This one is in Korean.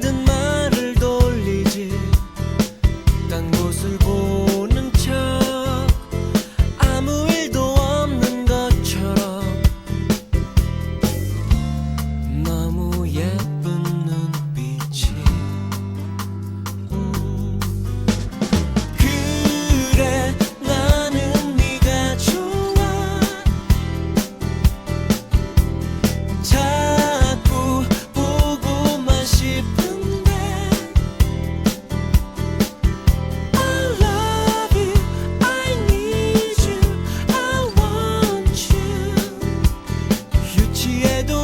듯 말을 돌리지. 딴 곳을 보 É. educar.